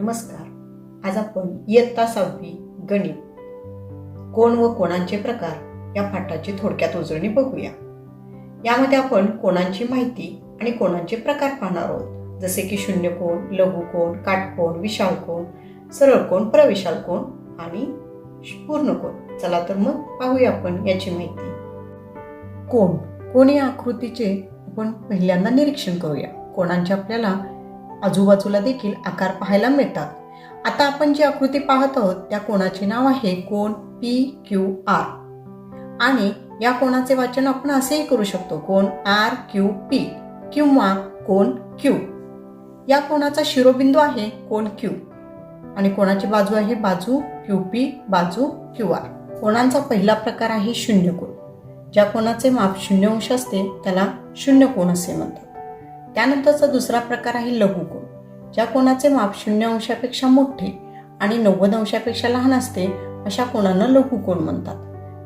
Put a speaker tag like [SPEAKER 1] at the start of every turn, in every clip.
[SPEAKER 1] नमस्कार. आज आपण इयत्ता सहावी गणित. कोण व कोणांचे प्रकार या पाठाची थोडक्यात उजळणी बघूया. यामध्ये आपण कोणांची माहिती आणि कोणांचे प्रकार पाहणार आहोत. जसे की शून्य कोण लघु कोण काटकोण विशाल कोण सरळ कोण प्रविशाल कोण आणि पूर्ण कोण. चला तर मग पाहूया आपण याची माहिती. कोण? कोण या आकृतीचे आपण पहिल्यांदा निरीक्षण करूया. कोणांचे आपल्याला आजूबाजूला देखील आकार पाहायला मिळतात. आता आपण जी आकृती पाहत आहोत त्या कोणाचे नाव आहे? कोण? P Q R. आणि या कोणाचे वाचन आपण असेही करू शकतो कोण? R Q P. किंवा कोण? क्यू. या कोणाचा शिरोबिंदू आहे? कोण? क्यू. आणि कोणाची बाजू आहे? बाजू क्यू पी बाजू क्यू आर. कोणांचा पहिला प्रकार आहे शून्य कोण ज्या कोणाचे माप शून्य अंश असते त्याला शून्य कोण असे म्हणतात. त्यानंतरचा दुसरा प्रकार आहे लघुकोण ज्या कोणाचे माप शून्य अंशापेक्षा मोठे आणि नव्वद अंशापेक्षा लहान असते अशा कोणांना लघुकोण म्हणतात.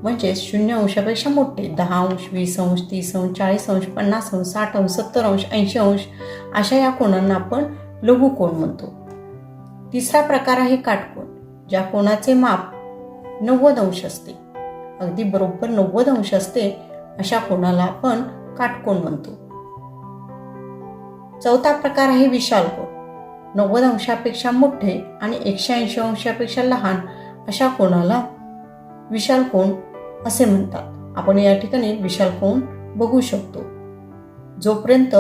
[SPEAKER 1] म्हणजेच शून्य अंशापेक्षा मोठे दहा अंश वीस अंश तीस अंश चाळीस अंश पन्नास अंश साठ अंश सत्तर अंश ऐंशी अंश अशा या कोणांना आपण लघुकोण म्हणतो. तिसरा प्रकार आहे काटकोण ज्या कोणाचे माप नव्वद अंश असते. अगदी बरोबर नव्वद अंश असते अशा कोणाला आपण काटकोण म्हणतो. चौथा प्रकार आहे विशालकोण नव्वद अंशापेक्षा मोठे आणि एकशे ऐंशी अंशापेक्षा लहान अशा कोणाला विशाल कोण असे म्हणतात. आपण या ठिकाणी विशाल कोण बघू शकतो. जोपर्यंत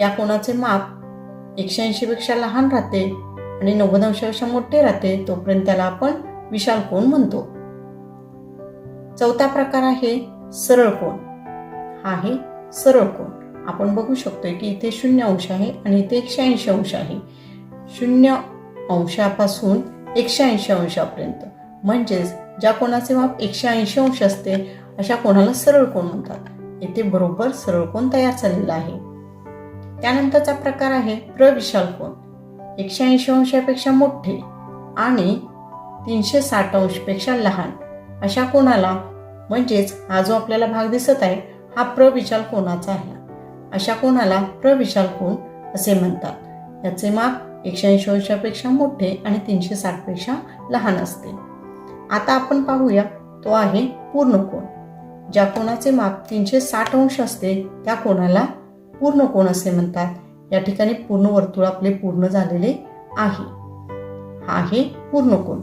[SPEAKER 1] या कोणाचे माप एकशे ऐंशीपेक्षा लहान राहते आणि नव्वद अंशापेक्षा मोठे राहते तोपर्यंत त्याला आपण विशाल कोण म्हणतो. चौथा प्रकार आहे सरळ कोण. हा आहे सरळ कोण. आपण बघू शकतोय की इथे शून्य अंश आहे आणि इथे एकशे ऐंशी अंश आहे. शून्य अंशापासून एकशे ऐंशी अंशापर्यंत. म्हणजेच ज्या कोणाचे माप एकशे ऐंशी अंश असते अशा कोणाला सरळ कोण म्हणतात? इथे बरोबर सरळ कोण तयार झालेला आहे? त्यानंतरचा प्रकार आहे प्रविशाल कोण. एकशे ऐंशी अंशापेक्षा मोठे आणि तीनशे साठ अंशपेक्षा लहान. अशा कोणाला? म्हणजेच हा जो आपल्याला भाग दिसत आहे हा प्रविशाल कोणाचा आहे? अशा कोणाला प्रविशाल कोण असे म्हणतात. याचे माप एकशे ऐंशी अंशापेक्षा मोठे आणि तीनशे साठपेक्षा लहान असते. आता आपण पाहूया तो आहे पूर्ण कोण. ज्या कोणाचे माप तीनशे साठ अंश असते त्या कोणाला पूर्ण कोण असे म्हणतात. या ठिकाणी पूर्ण वर्तुळ आपले पूर्ण झालेले आहे. हा आहे पूर्ण कोण.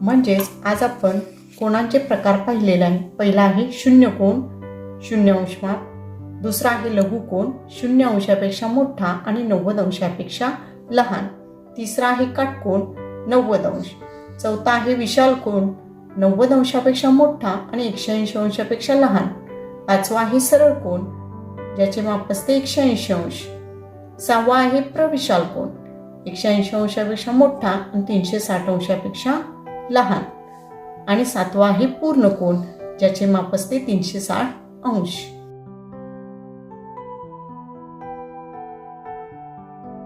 [SPEAKER 1] म्हणजेच आज आपण कोणाचे प्रकार पाहिलेले आहे. पहिला आहे शून्य कोण. शून्य अंश माप. दुसरा आहे लघु कोण शून्य अंशापेक्षा मोठा आणि नव्वद अंशापेक्षा लहान. तिसरा आहे काटकोण नव्वद अंश. चौथा आहे विशाल कोण नव्वद अंशापेक्षा मोठा आणि एकशे ऐंशी अंशापेक्षा लहान. पाचवा आहे सरळ कोण ज्याचे माप असते एकशे ऐंशी अंश. सहावा आहे प्रविशाल कोण एकशे ऐंशी अंशापेक्षा मोठा आणि तीनशे साठ अंशापेक्षा लहान. आणि सातवा आहे पूर्ण कोण ज्याचे माप असते तीनशे साठ अंश.